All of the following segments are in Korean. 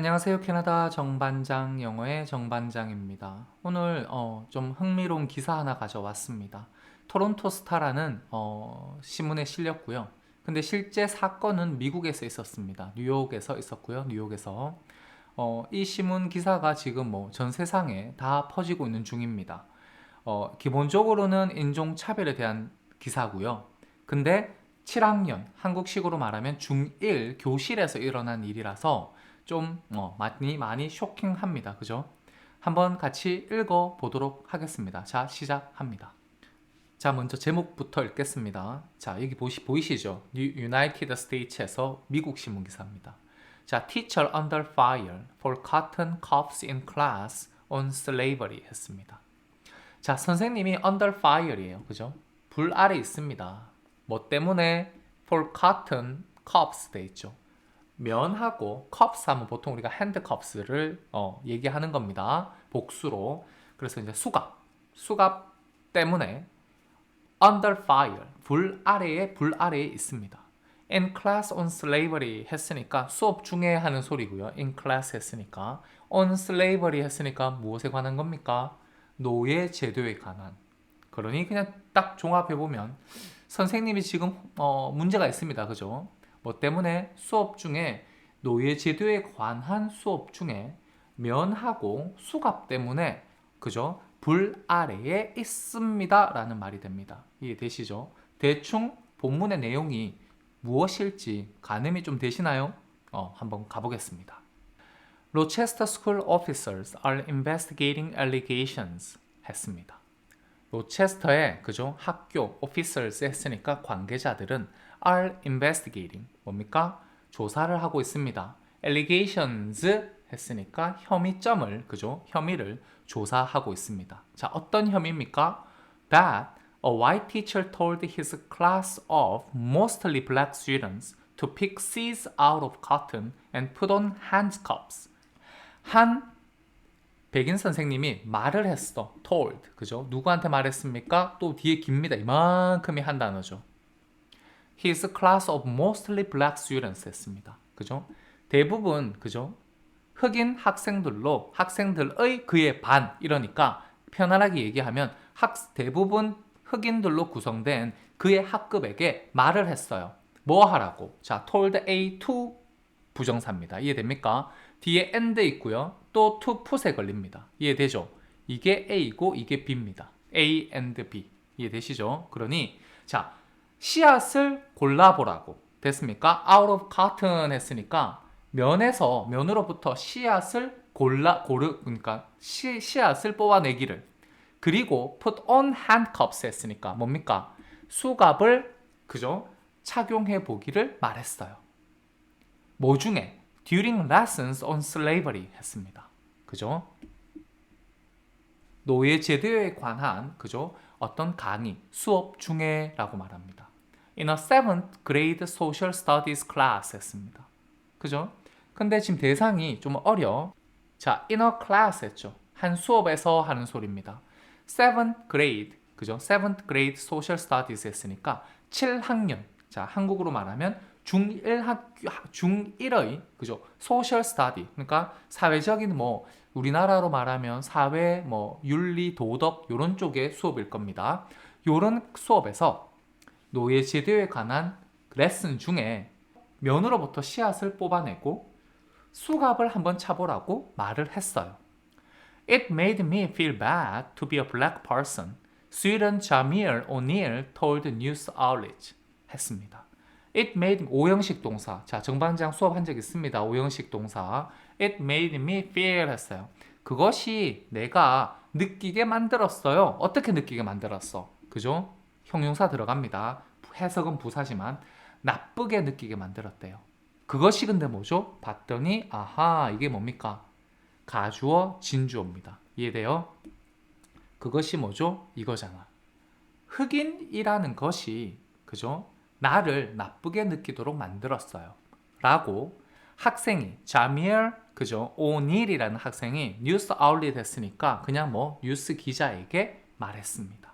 안녕하세요. 캐나다 정반장 영어의 정반장입니다. 오늘 어, 좀 흥미로운 기사 하나 가져왔습니다. 토론토 스타라는 어, 신문에 실렸고요. 근데 실제 사건은 미국에서 있었습니다. 뉴욕에서 있었고요. 뉴욕에서 어, 이 신문 기사가 지금 뭐 전 세상에 다 퍼지고 있는 중입니다. 어, 기본적으로는 인종 차별에 대한 기사고요. 근데 7학년 한국식으로 말하면 중1 교실에서 일어난 일이라서 좀 어, 많이 많이 쇼킹합니다. 그죠? 한번 같이 읽어 보도록 하겠습니다. 자, 시작합니다. 자, 먼저 제목부터 읽겠습니다. 자, 여기 보시, 보이시죠? 유나이티드 스테이츠에서 미국 신문 기사입니다. 자, teacher under fire for cotton cuffs in class on slavery 했습니다. 자, 선생님이 under fire이에요. 그죠? 불 아래 있습니다. 뭐 때문에 for cotton cuffs 돼 있죠. 면하고 cups 하면 보통 우리가 핸드컵스를 어, 얘기하는 겁니다. 복수로. 그래서 이제 수갑, 수갑 때문에 under fire, 불 아래에 불 아래에 있습니다. in class on slavery 했으니까 수업 중에 하는 소리고요. in class 했으니까 on slavery 했으니까 무엇에 관한 겁니까? 노예 제도에 관한. 그러니 그냥 딱 종합해 보면 선생님이 지금 어, 문제가 있습니다. 그죠? 뭐 때문에 수업 중에 노예 제도에 관한 수업 중에 면하고 수갑 때문에 그죠? 불 아래에 있습니다 라는 말이 됩니다. 이해되시죠? 대충 본문의 내용이 무엇일지 가늠이 좀 되시나요? 어, 한번 가보겠습니다. Rochester School officers are investigating allegations 했습니다. 로체스터의 그죠 학교 officers 했으니까 관계자들은 are investigating 뭡니까 조사를 하고 있습니다. allegations 했으니까 혐의점을 그죠 혐의를 조사하고 있습니다. 자 어떤 혐의입니까? That a white teacher told his class of mostly black students to pick seeds out of cotton and put on handcuffs. 한 백인 선생님이 말을 했어. told. 그죠? 누구한테 말했습니까? 또 뒤에 깁니다. 이만큼이 한 단어죠. His class of mostly black students 했습니다. 그죠? 대부분 그죠? 흑인 학생들로 학생들의 그의 반 이러니까 편안하게 얘기하면 학 대부분 흑인들로 구성된 그의 학급에게 말을 했어요. 뭐 하라고? 자, told A to 부정사입니다. 이해됩니까? 뒤에 and 있고요. 또 to put에 걸립니다. 이해되죠? 이게 A고 이게 B입니다. A and B. 이해되시죠? 그러니 자, 씨앗을 골라보라고. 됐습니까? out of cotton 했으니까 면에서 면으로부터 씨앗을 골라 고르 그러니까 씨, 씨앗을 뽑아내기를 그리고 put on handcuffs 했으니까 뭡니까? 수갑을 그죠? 착용해 보기를 말했어요. 뭐 중에 during lessons on slavery 했습니다. 그죠? 노예 제도에 관한 그죠? 어떤 강의, 수업 중에라고 말합니다. In a seventh grade social studies class 했습니다. 그죠? 근데 지금 대상이 좀 어려. 자, in a class 했죠. 한 수업에서 하는 소리입니다. seventh grade, 그죠? seventh grade social studies 했으니까 7학년. 자, 한국으로 말하면 중1 학교 중1의 그죠? 소셜 스타디. 그러니까 사회적인 뭐 우리나라로 말하면 사회 뭐 윤리 도덕 요런 쪽의 수업일 겁니다. 요런 수업에서 노예 제도에 관한 레슨 중에 면으로부터 씨앗을 뽑아내고 수갑을 한번 차보라고 말을 했어요. It made me feel bad to be a black person. Student Jamil O'Neill told News Outlet 했습니다. It made 오형식 동사. 자, 정반장 수업 한 적 있습니다. 오형식 동사. It made me feel 했어요. 그것이 내가 느끼게 만들었어요. 어떻게 느끼게 만들었어? 그죠? 형용사 들어갑니다. 해석은 부사지만 나쁘게 느끼게 만들었대요. 그것이 근데 뭐죠? 봤더니 아하 이게 뭡니까? 가주어 진주어입니다. 이해돼요? 그것이 뭐죠? 이거잖아. 흑인이라는 것이 그죠? 나를 나쁘게 느끼도록 만들었어요. 라고 학생이 자미엘 그죠? 오닐이라는 학생이 뉴스 아울릿 했으니까 그냥 뭐 뉴스 기자에게 말했습니다.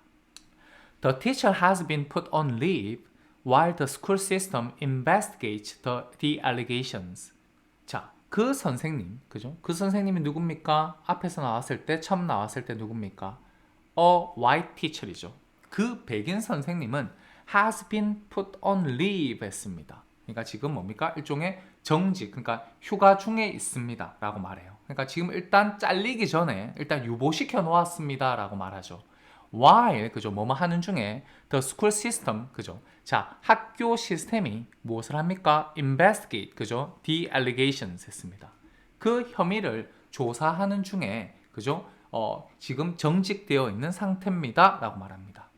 The teacher has been put on leave while the school system investigates the, the allegations. 자, 그 선생님, 그죠? 그 선생님이 누굽니까? 앞에서 나왔을 때, 처음 나왔을 때 누굽니까? A white teacher이죠. 그 백인 선생님은 has been put on leave 했습니다. 그러니까 지금 뭡니까? 일종의 정직, 그러니까 휴가 중에 있습니다. 라고 말해요. 그러니까 지금 일단 잘리기 전에 일단 유보시켜 놓았습니다. 라고 말하죠. While, 그죠? 뭐뭐 하는 중에 the school system, 그죠? 자, 학교 시스템이 무엇을 합니까? investigate, 그죠? the allegations 했습니다. 그 혐의를 조사하는 중에, 그죠? 어, 지금 정직되어 있는 상태입니다. 라고 말합니다.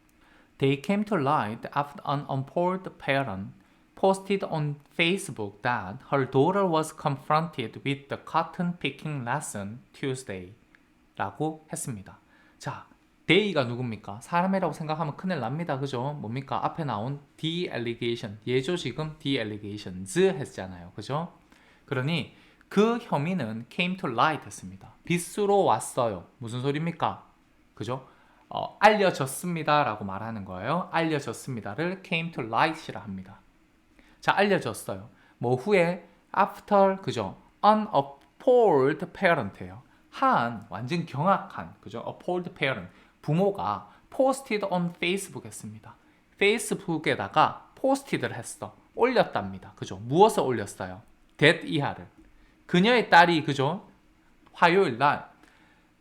They came to light after an unemployed parent posted on Facebook that her daughter was confronted with the cotton picking lesson Tuesday 라고 했습니다. 자, day가 누굽니까? 사람이라고 생각하면 큰일 납니다. 그죠? 뭡니까? 앞에 나온 the allegation, 예조 지금 the allegations 했잖아요. 그죠? 그러니 그 혐의는 came to light 했습니다. 빛으로 왔어요. 무슨 소리입니까? 그죠? 어, 알려졌습니다. 라고 말하는 거예요. 알려졌습니다를 came to light이라 합니다. 자, 알려졌어요. 뭐 후에 after, 그죠? unappalled parent예요. 한, 완전 경악한, 그죠? appalled parent. 부모가 posted on Facebook 했습니다. 페이스북에다가 posted를 했어. 올렸답니다. 그죠? 무엇을 올렸어요? that 이하를. 그녀의 딸이, 그죠? 화요일 날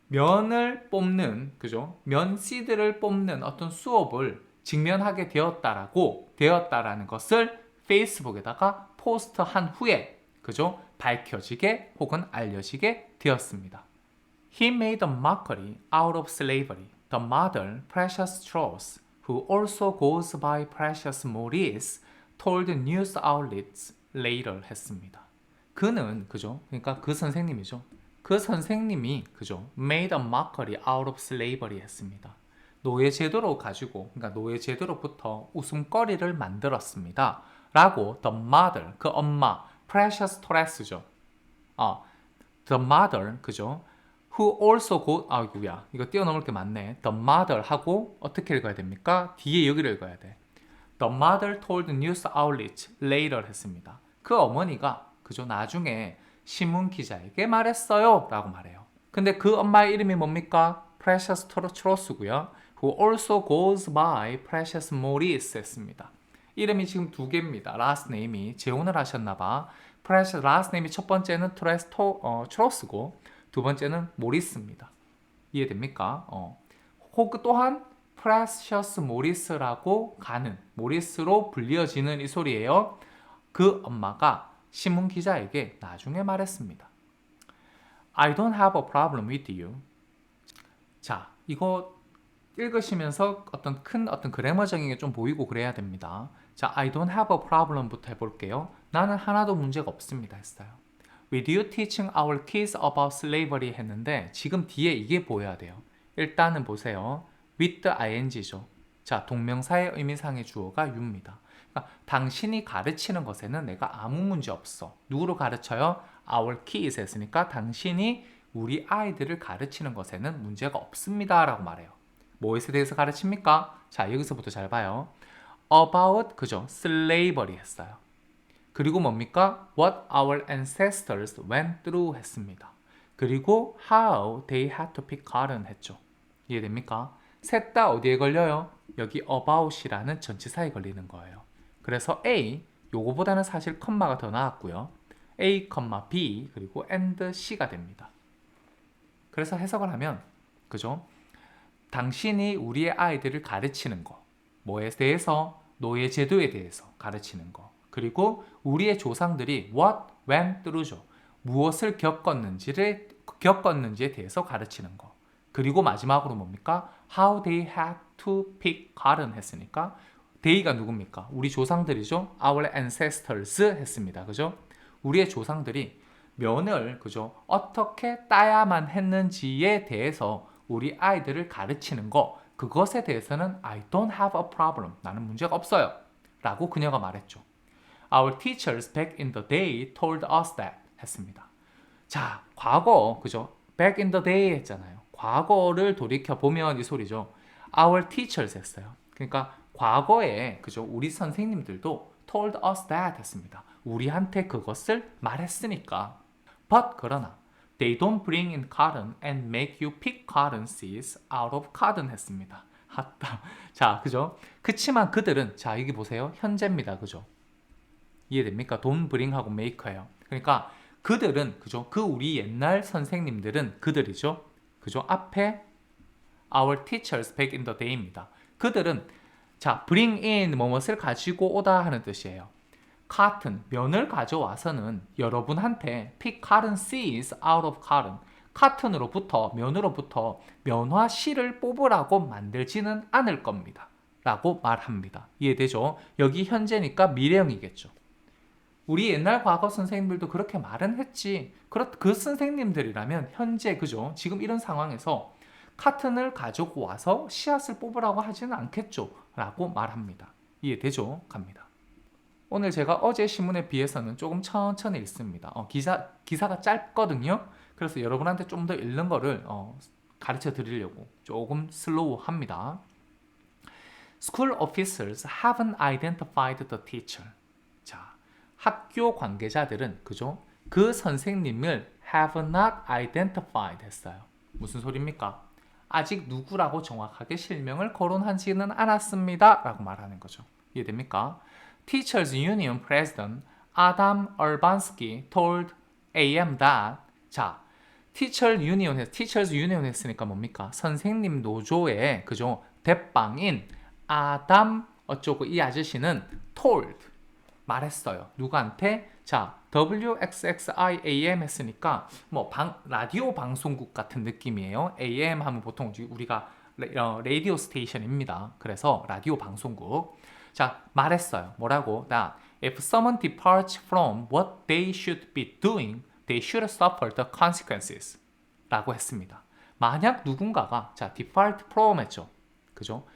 면을 뽑는 그죠? 면 씨드를 뽑는 어떤 수업을 직면하게 되었다라고 되었다라는 것을 페이스북에다가 포스트한 후에 그죠? 밝혀지게 혹은 알려지게 되었습니다. He made a mockery out of slavery. The mother, Precious Strauss, who also goes by Precious Maurice, told news outlets later 했습니다. 그는 그죠? 그러니까 그 선생님이죠. 그 선생님이 그죠 made a mockery out of slavery 했습니다. 노예 제도로 가지고 그러니까 노예 제도로부터 웃음거리를 만들었습니다. 라고 the mother 그 엄마 precious Torres죠. 어, the mother 그죠? Who also go 아이고야 이거 뛰어넘을 게 많네. the mother 하고 어떻게 읽어야 됩니까? 뒤에 여기를 읽어야 돼. The mother told news outlets later 했습니다. 그 어머니가 그죠 나중에 신문 기자에게 말했어요. 라고 말해요. 근데 그 엄마의 이름이 뭡니까? Precious Tross고요. Who also goes by Precious Maurice 했습니다. 이름이 지금 두 개입니다. last name이 재혼을 하셨나봐. Precious last name이 첫 번째는 트레스 토, 어, 트로스고 두 번째는 모리스입니다. 이해됩니까? 어. 혹 또한 Precious Maurice라고 가는 모리스로 불리어지는 이 소리예요. 그 엄마가 신문 기자에게 나중에 말했습니다. I don't have a problem with you. 자, 이거 읽으시면서 어떤 큰 어떤 그래머적인 게 좀 보이고 그래야 됩니다. 자, I don't have a problem부터 해볼게요. 나는 하나도 문제가 없습니다 했어요. With you teaching our kids about slavery 했는데 지금 뒤에 이게 보여야 돼요. 일단은 보세요. with ing죠. 자, 동명사의 의미상의 주어가 you입니다. 그러니까 당신이 가르치는 것에는 내가 아무 문제 없어. 누구로 가르쳐요? Our kids 했으니까 당신이 우리 아이들을 가르치는 것에는 문제가 없습니다. 라고 말해요. 뭐에 대해서 가르칩니까? 자, 여기서부터 잘 봐요. About, 그죠? slavery 했어요. 그리고 뭡니까? What our ancestors went through 했습니다. 그리고 how they had to pick cotton 했죠. 이해됩니까? 셋 다 어디에 걸려요? 여기 about이라는 전치사에 걸리는 거예요. 그래서 A 요거보다는 사실 컴마가 더 나았고요. A, B 그리고 and C가 됩니다. 그래서 해석을 하면 그죠? 당신이 우리의 아이들을 가르치는 거 뭐에 대해서 노예 제도에 대해서 가르치는 거 그리고 우리의 조상들이 what went through죠. 무엇을 겪었는지를 겪었는지에 대해서 가르치는 거. 그리고 마지막으로 뭡니까? How they had to pick cotton 했으니까 they가 누굽니까? 우리 조상들이죠. Our ancestors 했습니다. 그죠? 우리의 조상들이 면을 그죠? 어떻게 따야만 했는지에 대해서 우리 아이들을 가르치는 거 그것에 대해서는 I don't have a problem. 나는 문제가 없어요. 라고 그녀가 말했죠. Our teachers back in the day told us that 했습니다. 자, 과거 그죠? back in the day 했잖아요. 과거를 돌이켜 보면 이 소리죠. Our teachers 했어요. 그러니까 과거에 그죠? 우리 선생님들도 told us that 했습니다. 우리한테 그것을 말했으니까. But 그러나 they don't bring in cotton and make you pick cotton seeds out of cotton 했습니다. 핫다. 자, 그죠? 그치만 그들은 자, 여기 보세요. 현재입니다. 그죠? 이해됩니까? don't bring하고 make예요. 그러니까 그들은 그죠? 그 우리 옛날 선생님들은 그들이죠. 그죠? 앞에 our teachers back in the day입니다. 그들은 자, bring in 무엇을 가지고 오다 하는 뜻이에요. cotton, 면을 가져와서는 여러분한테 pick cotton seeds out of cotton. 카튼으로부터 면으로부터 면화 실을 뽑으라고 만들지는 않을 겁니다. 라고 말합니다. 이해되죠? 여기 현재니까 미래형이겠죠. 우리 옛날 과거 선생님들도 그렇게 말은 했지. 그 선생님들이라면 현재 그죠? 지금 이런 상황에서 카튼을 가지고 와서 씨앗을 뽑으라고 하지는 않겠죠. 라고 말합니다. 이해되죠? 갑니다. 오늘 제가 어제 신문에 비해서는 조금 천천히 읽습니다. 어, 기사, 기사가 짧거든요. 그래서 여러분한테 좀 더 읽는 거를 어, 가르쳐 드리려고 조금 슬로우 합니다. School officers haven't identified the teacher. 자, 학교 관계자들은 그죠? 그 선생님을 have not identified 했어요. 무슨 소리입니까? 아직 누구라고 정확하게 실명을 거론하지는 않았습니다. 라고 말하는 거죠. 이해됩니까? Teachers Union President Adam Urbanski told AM that 자, Teacher Union 했, Teachers Union 했으니까 뭡니까? 선생님 노조의 그죠? 대빵인 아담 어쩌고 이 아저씨는 told 말했어요. 누구한테? 자, WXXIAM 했으니까 뭐 방, 라디오 방송국 같은 느낌이에요. AM 하면 보통 우리가 어, 레이디오 스테이션입니다. 그래서 라디오 방송국. 자, 말했어요. 뭐라고? that if someone departs from what they should be doing, they should suffer the consequences. 라고 했습니다. 만약 누군가가 자, depart from 했죠. 그죠?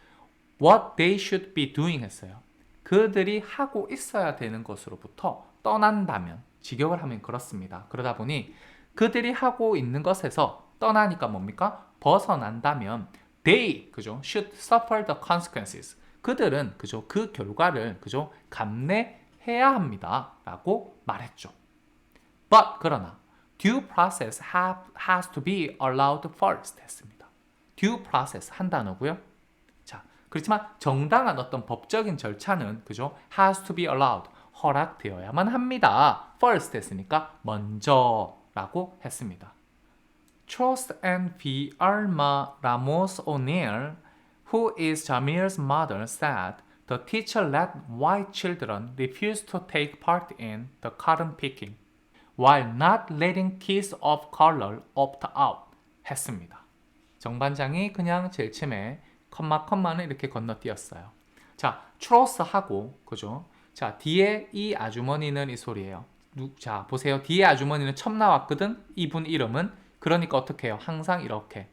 what they should be doing 했어요. 그들이 하고 있어야 되는 것으로부터 떠난다면 직역을 하면 그렇습니다. 그러다 보니 그들이 하고 있는 것에서 떠나니까 뭡니까? 벗어난다면 they 그죠? should suffer the consequences. 그들은 그죠? 그 결과를 그죠? 감내해야 합니다라고 말했죠. But 그러나 due process have, has to be allowed first 했습니다. due process 한 단어고요. 자, 그렇지만 정당한 어떤 법적인 절차는 그죠? has to be allowed 허락되어야만 합니다. first 했으니까 먼저라고 했습니다. Charles and V. Alma Ramos O'Neill, who is Jamir's mother, said the teacher let white children refuse to take part in the cotton picking, while not letting kids of color opt out 했습니다. 정반장이 그냥 제일 처음에 컴마 컴마는 이렇게 건너뛰었어요. 자, 트로스하고 그죠? 자, 뒤에 이 아주머니는 이 소리예요. 누, 자, 보세요. 뒤에 아주머니는 처음 나왔거든. 이분 이름은 그러니까 어떻게 해요? 항상 이렇게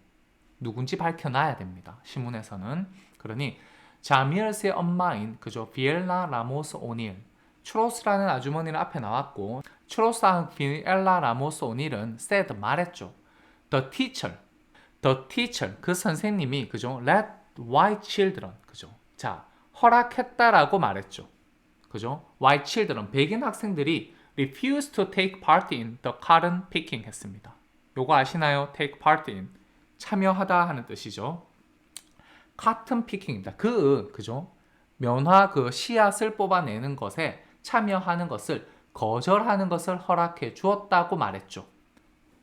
누군지 밝혀놔야 됩니다. 신문에서는. 그러니 자미얼스의 엄마인 그죠? 비엘라 라모스 오닐 추로스라는 아주머니는 앞에 나왔고 추로스랑 비엘라 라모스 오닐은 said 말했죠. The teacher, the teacher 그 선생님이 그죠? Let white children 그죠? 자 허락했다라고 말했죠. 그죠? white children 백인 학생들이 refuse to take part in the cotton picking 했습니다. 요거 아시나요? take part in 참여하다 하는 뜻이죠. cotton picking입니다. 그 그죠? 면화 그 씨앗을 뽑아내는 것에 참여하는 것을 거절하는 것을 허락해 주었다고 말했죠.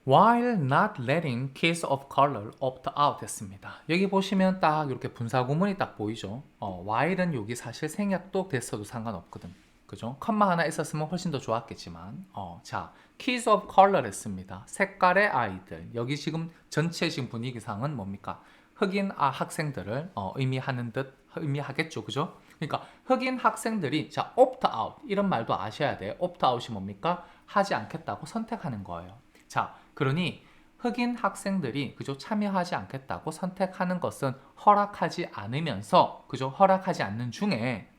While not letting kids of color opt out 했습니다. 여기 보시면 딱 이렇게 분사 구문이 딱 보이죠. 어, while은 여기 사실 생략도 됐어도 상관없거든. 그죠? 컴마 하나 있었으면 훨씬 더 좋았겠지만 어, 자, kids of color 했습니다. 색깔의 아이들. 여기 지금 전체 지금 분위기상은 뭡니까? 흑인 아, 학생들을 어, 의미하는 듯 의미하겠죠. 그죠? 그러니까 흑인 학생들이 자, opt out 이런 말도 아셔야 돼요. opt out이 뭡니까? 하지 않겠다고 선택하는 거예요. 자, 그러니 흑인 학생들이 그죠 참여하지 않겠다고 선택하는 것은 허락하지 않으면서 그죠 허락하지 않는 중에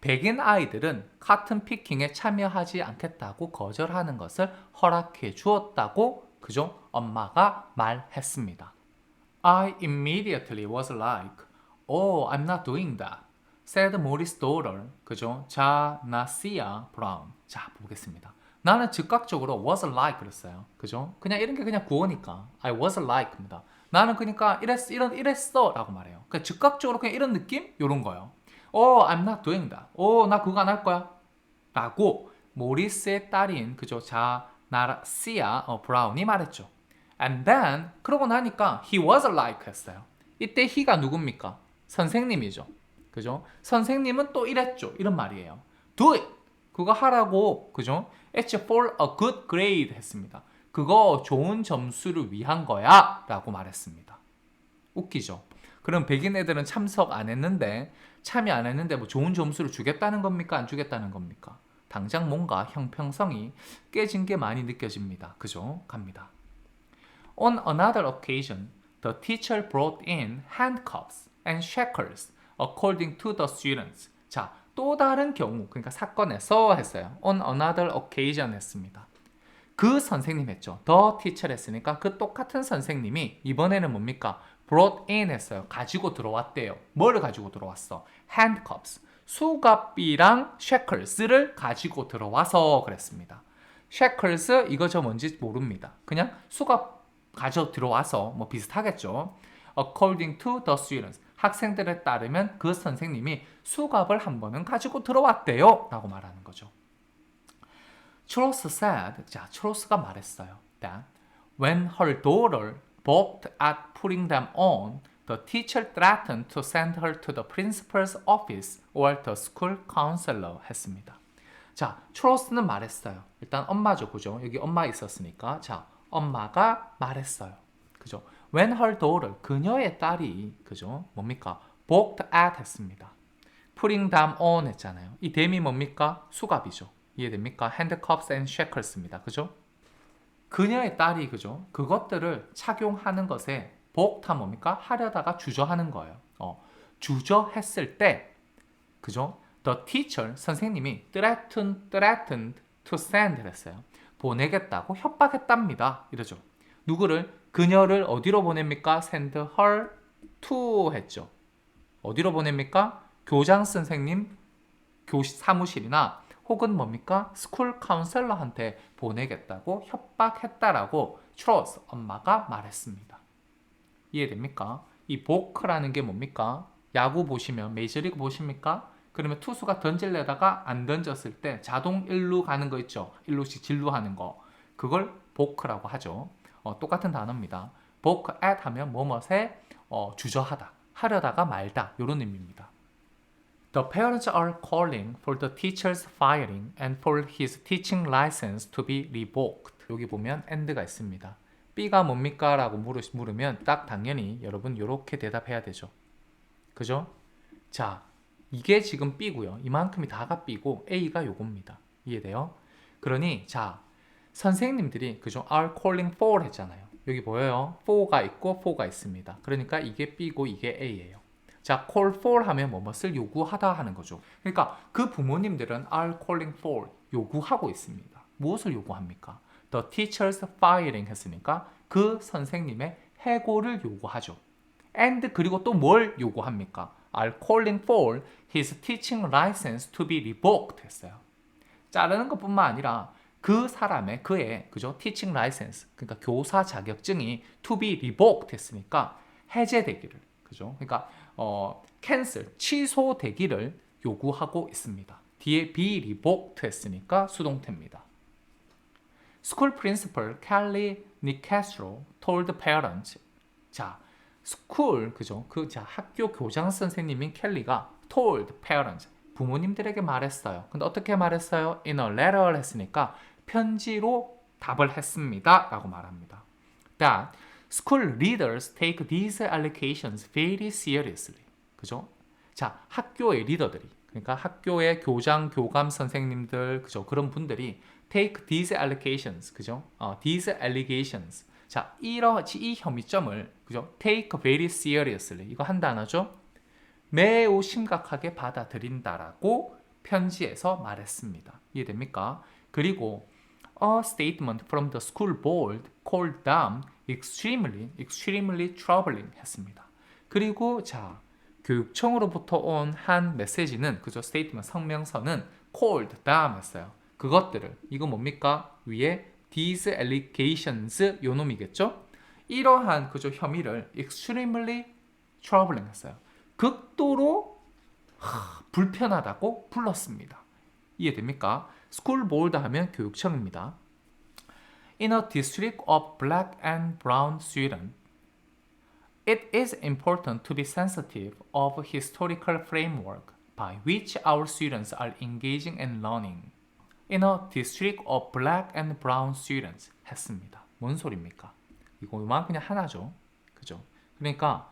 백인 아이들은 카튼 피킹에 참여하지 않겠다고 거절하는 것을 허락해 주었다고 그죠 엄마가 말했습니다. I immediately was like, oh, I'm not doing that. said Morris daughter, 그죠? 자나시아 브라운. 자, 보겠습니다. 나는 즉각적으로 was like 그랬어요. 그죠? 그냥 이런 게 그냥 구어니까 I was like입니다. 나는 그러니까 이랬 이런 이랬어라고 말해요. 그냥 즉각적으로 그냥 이런 느낌 요런 거요. Oh, I'm not doing that. Oh, 나 그거 안 할 거야. 라고 모리스의 딸인 그죠? 자 나라 시아 어, 브라운이 말했죠. And then 그러고 나니까 he was like 했어요. 이때 he가 누굽니까? 선생님이죠. 그죠? 선생님은 또 이랬죠. 이런 말이에요. Do it. 그거 하라고. 그죠? It's for a good grade 했습니다. 그거 좋은 점수를 위한 거야. 라고 말했습니다. 웃기죠? 그럼 백인 애들은 참석 안 했는데 참여 안 했는데 뭐 좋은 점수를 주겠다는 겁니까? 안 주겠다는 겁니까? 당장 뭔가 형평성이 깨진 게 많이 느껴집니다. 그죠? 갑니다. On another occasion, the teacher brought in handcuffs and shackles according to the students. 자, 또 다른 경우, 그러니까 사건에서 했어요. On another occasion 했습니다. 그 선생님 했죠. The teacher 했으니까 그 똑같은 선생님이 이번에는 뭡니까? brought in 했어요. 가지고 들어왔대요. 뭐를 가지고 들어왔어? handcuffs. 수갑이랑 shackles를 가지고 들어와서 그랬습니다. shackles 이거 저 뭔지 모릅니다. 그냥 수갑 가져 들어와서 뭐 비슷하겠죠. According to the students. 학생들에 따르면 그 선생님이 수갑을 한 번은 가지고 들어왔대요. 라고 말하는 거죠. Charles said, 자, 찰스가 말했어요. That when her daughter balked at putting them on, the teacher threatened to send her to the principal's office or the school counselor 했습니다. 자, 찰스는 말했어요. 일단 엄마죠, 그죠? 여기 엄마 있었으니까. 자, 엄마가 말했어요. 그죠? When her daughter, 그녀의 딸이, 그죠? 뭡니까? balked at 했습니다. putting them on 했잖아요. 이 them이 뭡니까? 수갑이죠. 이해됩니까? handcuffs and shackles입니다. 그죠? 그녀의 딸이 그죠? 그것들을 착용하는 것에 복타 뭡니까? 하려다가 주저하는 거예요. 어, 주저했을 때 그죠? The teacher 선생님이 threatened, threatened to send 했어요. 보내겠다고 협박했답니다. 이러죠. 누구를 그녀를 어디로 보냅니까? send her to 했죠. 어디로 보냅니까? 교장 선생님 교실 사무실이나 혹은 뭡니까? 스쿨 카운셀러한테 보내겠다고 협박했다라고 트로스 엄마가 말했습니다. 이해됩니까? 이 보크라는 게 뭡니까? 야구 보시면 메이저리그 보십니까? 그러면 투수가 던질려다가 안 던졌을 때 자동 1루 가는 거 있죠. 1루씩 진루하는 거. 그걸 보크라고 하죠. 어, 똑같은 단어입니다. 보크 at 하면 뭐뭇에 어, 주저하다, 하려다가 말다 이런 의미입니다. The parents are calling for the teacher's firing and for his teaching license to be revoked. 여기 보면 and가 있습니다. B가 뭡니까? 라고 물으, 물으면 딱 당연히 여러분 이렇게 대답해야 되죠. 그죠? 자, 이게 지금 B고요. 이만큼이 다가 B고 A가 요겁니다. 이해돼요? 그러니 자, 선생님들이 그죠? are calling for 했잖아요. 여기 보여요? for가 있고 for가 있습니다. 그러니까 이게 B고 이게 A예요. 자, call for 하면 뭐뭇을 요구하다 하는 거죠. 그러니까 그 부모님들은 are calling for 요구하고 있습니다. 무엇을 요구합니까? The teacher's firing 했으니까 그 선생님의 해고를 요구하죠. and 그리고 또 뭘 요구합니까? are calling for his teaching license to be revoked 했어요. 자르는 것뿐만 아니라 그 사람의 그의 그죠 teaching license 그러니까 교사 자격증이 to be revoked 했으니까 해제되기를 그죠 그러니까 어 cancel 취소되기를 요구하고 있습니다. 뒤에 be revoked 했으니까 수동태입니다. School principal told parents 자 school 그죠 그 자 학교 교장 선생님인 켈리가 told parents 부모님들에게 말했어요. 근데 어떻게 말했어요? In a letter 했으니까 편지로 답을 했습니다. 라고 말합니다. That school leaders take these allegations very seriously. 그죠? 자, 학교의 리더들이 그러니까 학교의 교장, 교감 선생님들 그죠? 그런 분들이 take these allegations 그죠? 어, these allegations 자, 이러 이 혐의점을 그죠? take very seriously 이거 한 단어죠? 매우 심각하게 받아들인다라고 편지에서 말했습니다. 이해됩니까? 그리고 a statement from the school board called them extremely, extremely troubling 했습니다. 그리고 자 교육청으로부터 온 한 메시지는 그죠 statement 성명서는 called them 했어요. 그것들을 이거 뭡니까? 위에 these allegations 요 놈이겠죠? 이러한 그죠 혐의를 extremely troubling 했어요. 극도로 하, 불편하다고 불렀습니다. 이해됩니까? School board 하면 교육청입니다. In a district of black and brown students, it is important to be sensitive of historical framework by which our students are engaging and learning. In a district of black and brown students 했습니다. 뭔 소리입니까? 이거만 그냥 하나죠. 그죠? 그러니까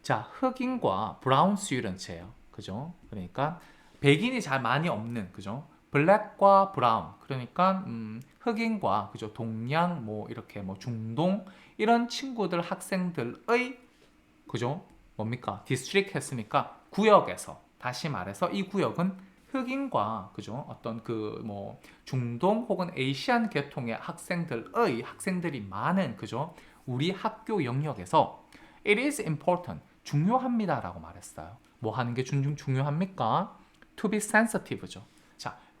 자 흑인과 브라운 스튜던트예요. 그죠? 그러니까 백인이 잘 많이 없는 그죠? 블랙과 브라운 그러니까 음, 흑인과 그죠? 동양 뭐 이렇게 뭐 중동 이런 친구들 학생들의 그죠? 뭡니까? 디스트릭 했으니까 구역에서 다시 말해서 이 구역은 흑인과 그죠? 어떤 그 뭐 중동 혹은 에이시안 계통의 학생들의 학생들이 많은 그죠? 우리 학교 영역에서 it is important 중요합니다라고 말했어요. 뭐 하는 게 중, 중요합니까? to be sensitive죠.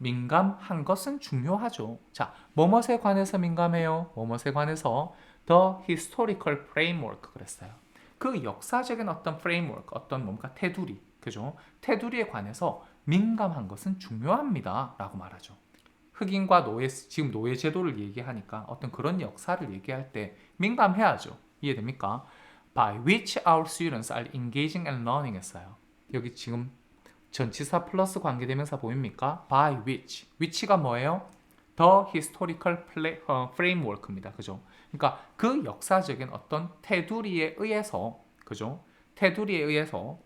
자, 민감한 것은 중요하죠. 자, 뭐뭇에 관해서 민감해요? 뭐뭇에 관해서 the historical framework 그랬어요. 그 역사적인 어떤 framework, 어떤 뭔가 테두리, 그죠? 테두리에 관해서 민감한 것은 중요합니다 라고 말하죠. 흑인과 노예 지금 노예 제도를 얘기하니까 어떤 그런 역사를 얘기할 때 민감해야죠. 이해됩니까? By which our students are engaging and learning 했어요. 여기 지금 전치사 플러스 관계대명사 보입니까? By which. which가 뭐예요? The historical play, 어, framework입니다. 그죠? 그러니까 그 역사적인 어떤 테두리에 의해서 그죠? 테두리에 의해서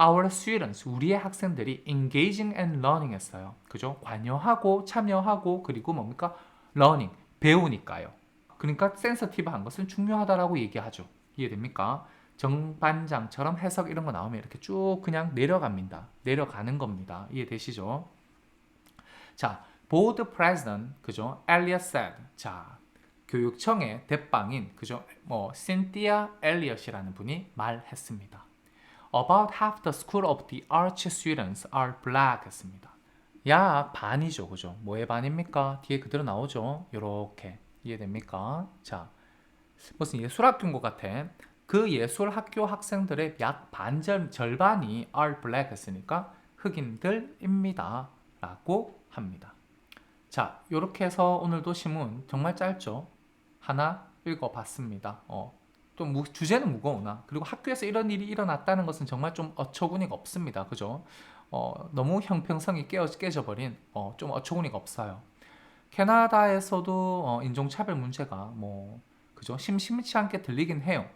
our students 우리의 학생들이 engaging and learning 했어요. 그죠? 관여하고 참여하고 그리고 뭡니까? learning 배우니까요. 그러니까 sensitive한 것은 중요하다라고 얘기하죠. 이해됩니까? 정반장처럼 해석 이런 거 나오면 이렇게 쭉 그냥 내려갑니다. 내려가는 겁니다. 이해되시죠? 자, board president 그죠? Elliot said. 자, 교육청의 대빵인 그죠? 뭐 신티아 엘리엇이라는 분이 말했습니다. About half the school of the arch students are black 했습니다. 야 반이죠, 그죠? 뭐의 반입니까? 뒤에 그대로 나오죠. 요렇게 이해됩니까? 자, 무슨 예술학교인 것 같아. 그 예술 학교 학생들의 약 반절 절반이 are black 했으니까 흑인들입니다. 라고 합니다. 자, 이렇게 해서 오늘도 신문 정말 짧죠? 하나 읽어봤습니다. 어, 또 무, 주제는 무거우나 그리고 학교에서 이런 일이 일어났다는 것은 정말 좀 어처구니가 없습니다. 그죠? 어, 너무 형평성이 깨어, 깨져버린 어, 좀 어처구니가 없어요. 캐나다에서도 어, 인종차별 문제가 뭐 그죠? 심심치 않게 들리긴 해요.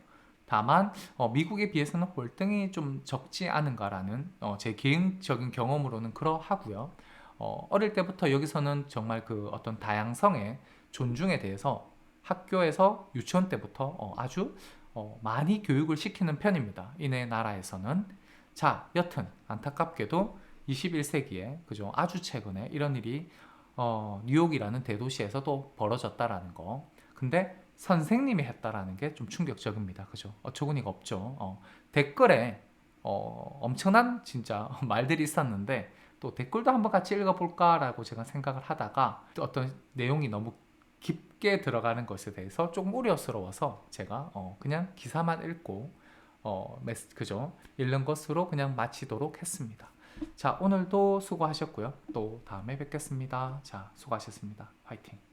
다만 어, 미국에 비해서는 월등히 좀 적지 않은가라는 어, 제 개인적인 경험으로는 그러하고요. 어, 어릴 때부터 여기서는 정말 그 어떤 다양성의 존중에 대해서 학교에서 유치원 때부터 어, 아주 어, 많이 교육을 시키는 편입니다. 이네 나라에서는 자 여튼 안타깝게도 21세기에 그죠 아주 최근에 이런 일이 어, 뉴욕이라는 대도시에서 도 벌어졌다라는 거. 근데 선생님이 했다라는 게 좀 충격적입니다. 그죠? 어처구니가 없죠. 어, 댓글에 어, 엄청난 진짜 말들이 있었는데 또 댓글도 한번 같이 읽어볼까라고 제가 생각을 하다가 또 어떤 내용이 너무 깊게 들어가는 것에 대해서 조금 우려스러워서 제가 어, 그냥 기사만 읽고 어, 메스, 그죠? 읽는 것으로 그냥 마치도록 했습니다. 자, 오늘도 수고하셨고요. 또 다음에 뵙겠습니다. 자, 수고하셨습니다. 화이팅!